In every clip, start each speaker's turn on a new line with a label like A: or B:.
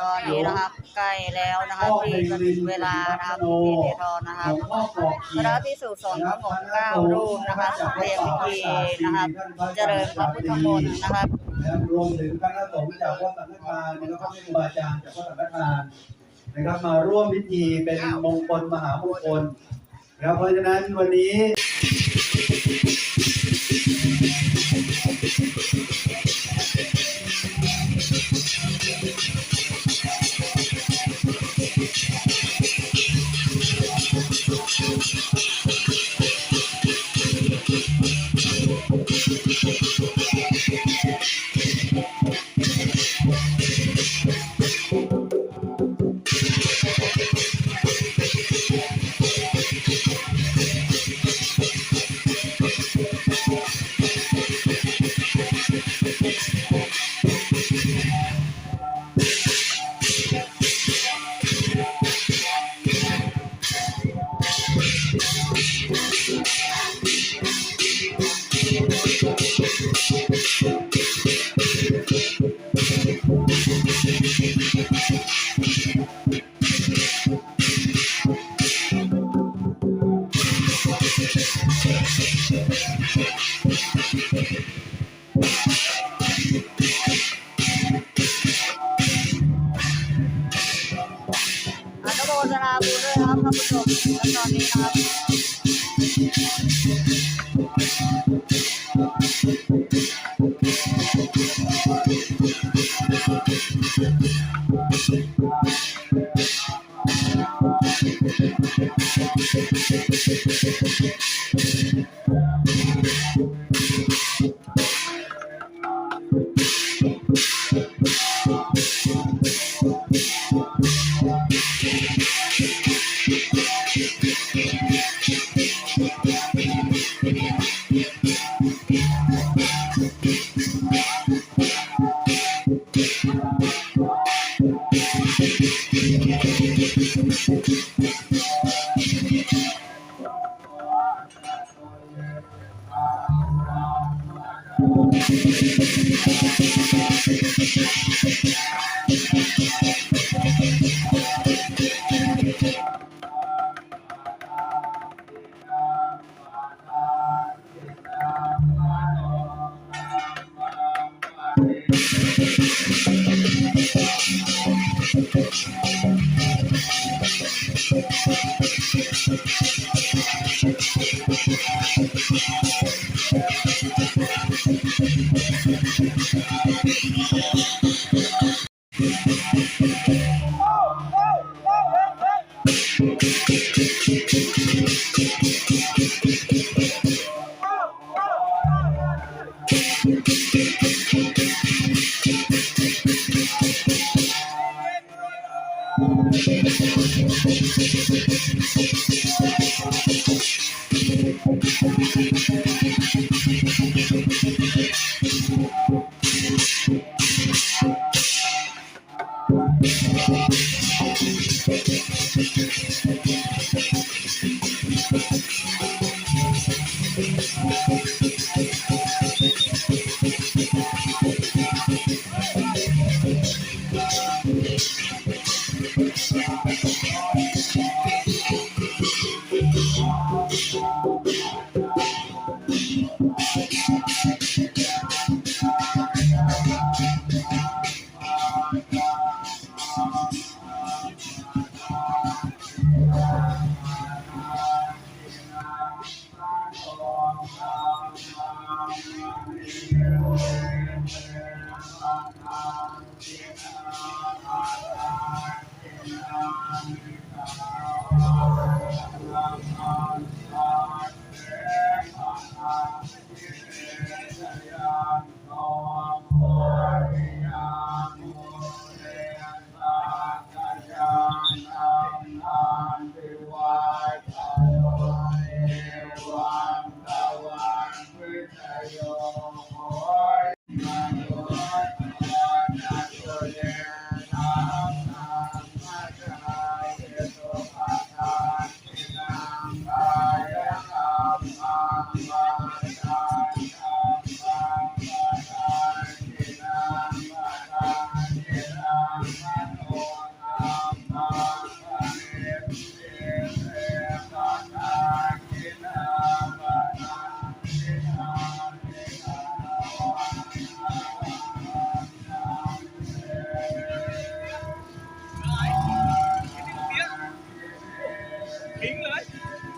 A: ตอนนี้นะครับใกล้แล้วนะครับที่จะถึงเวลานะครับที่เททอนนะครับพระพิสุสงฆ์ทั้งหมดเก้ารูปนะคะเตรียมพิธีนะครับ เจริญพระพุทธมนต์นะครับ
B: นะครับรวมถึงคณะสงฆ์จากวัดสังฆทานนะครับพระครูบาอาจารย์จากวัดสังฆทานนะครับมาร่วมพิธีเป็นมงคลมหามงคลนะครับเพราะฉะนั้นวันนี้
A: อนุ Thank Thank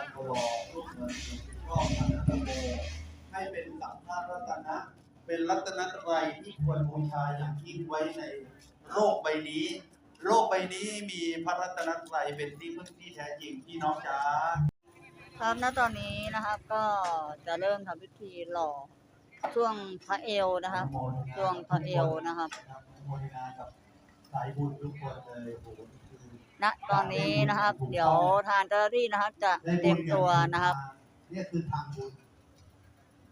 A: ทพองหล่อรูปเหมือนหลวงพ่อพันธโมให้เป็นสังฆรัตนะ เป็นรัตนตรัยที่ควรบูชาอย่างยิ่งไว้ในโลกใบนี้ โลกใบนี้มีพระรัตนตรัยเป็นที่พึ่งที่แท้จริงพี่น้องจ๋า
C: ครับณตอนนี้นะครับก็จะเริ่มทำพิธีหล่อช่วงพระเอวนะครับช่วงพระเอวนะครับ
A: สายบุญทุกคนเลยโห
C: ณตอนนี้นะครับ เดี๋ยวทางเจ้าหน้าที่นะครับ จะเตรียมตัวนะครับ
A: เนี่ยคือทางบุญ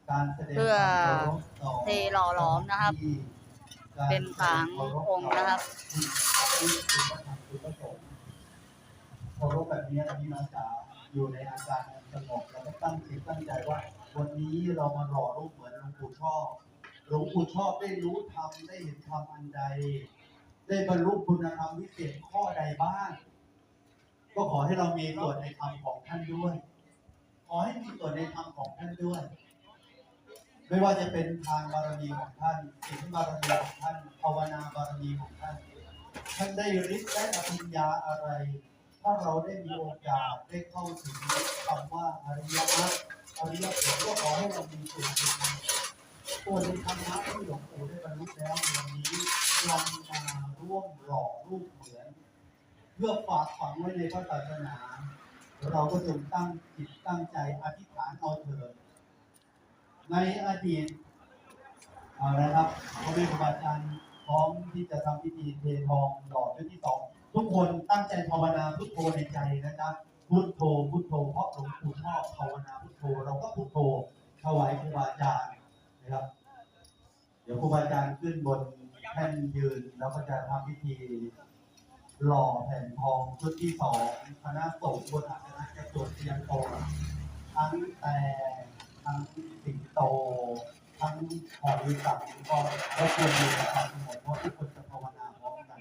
A: การแสดง
C: เพื่อ
A: ความคารพต่อ
C: เทหล่อหลอมนะครับ
A: ที่การ
C: เป็นผางองค์นะครับ
A: ที่ที่พระธรรมคือพระสงฆ์เคารพแบบนี้พี่น้องจ๋าอยู่ในอาการอันสงบแล้วก็ตั้งจิตตั้งใจว่า วันนี้เรามาหล่อรูปเหมือนหลวงปู่ชอบหลวงปู่ชอบได้รู้ธรรมได้เห็นธรรมอันใด ได้บรรลุคุณธรรมวิเศษข้อใดบ้าง ก็ขอให้เรามีส่วนในธรรมของท่านด้วย ขอให้มีส่วนในธรรมของท่านด้วย ไม่ว่าจะเป็นทางบารมีของท่านศีลบารมีของท่านภาวนาบารมีของท่าน ท่านได้ฤทธิ์ได้อภิญญาอะไร ถ้าเราได้มีโอกาสได้เข้าถึงคำว่าอริยมรรคอริยผลก็ขอให้เรามีส่วนในธรรมส่วนในธรรมะที่หลวงปู่ได้บรรลุแล้วในวันนี้เรามา ร่วมหล่อรูปเหมือน เพื่อฝากฝังไว้ในพระศาสนา เราก็จงตั้งจิตตั้งใจอธิษฐานเอาเถิดในอดีตเอาละครับพระวิครูอาจารย์พร้อมที่จะทำพิธีเททองหล่อชุดที่สองทุกคนตั้งใจภาวนาพุทโธในใจนะครับพุทโธพุทโธเพราะหลวงปู่ชอบภาวนาพุทโธเราก็พุทโธถวายครูบาอาจารย์นะครับ เดี๋ยวครูบาอาจารย์ขึ้นบน แผ่นยืนแล้วก็จะทำพิธี หล่อแผ่นทองชุดที่สองคณะสงฆ์บนอาณาจักรจดเทียนโตทั้งแต่ทั้งสิงโต ทั้งหอยสังก็ก็ควรมีนะครับทั้งหมดเพราะทุกคนจะภาวนาพร้อมกัน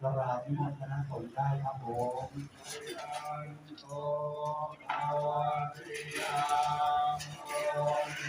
A: เราลาที่มันคณะสงฆ์ได้ครับผมโอภาวะทิยังโอเท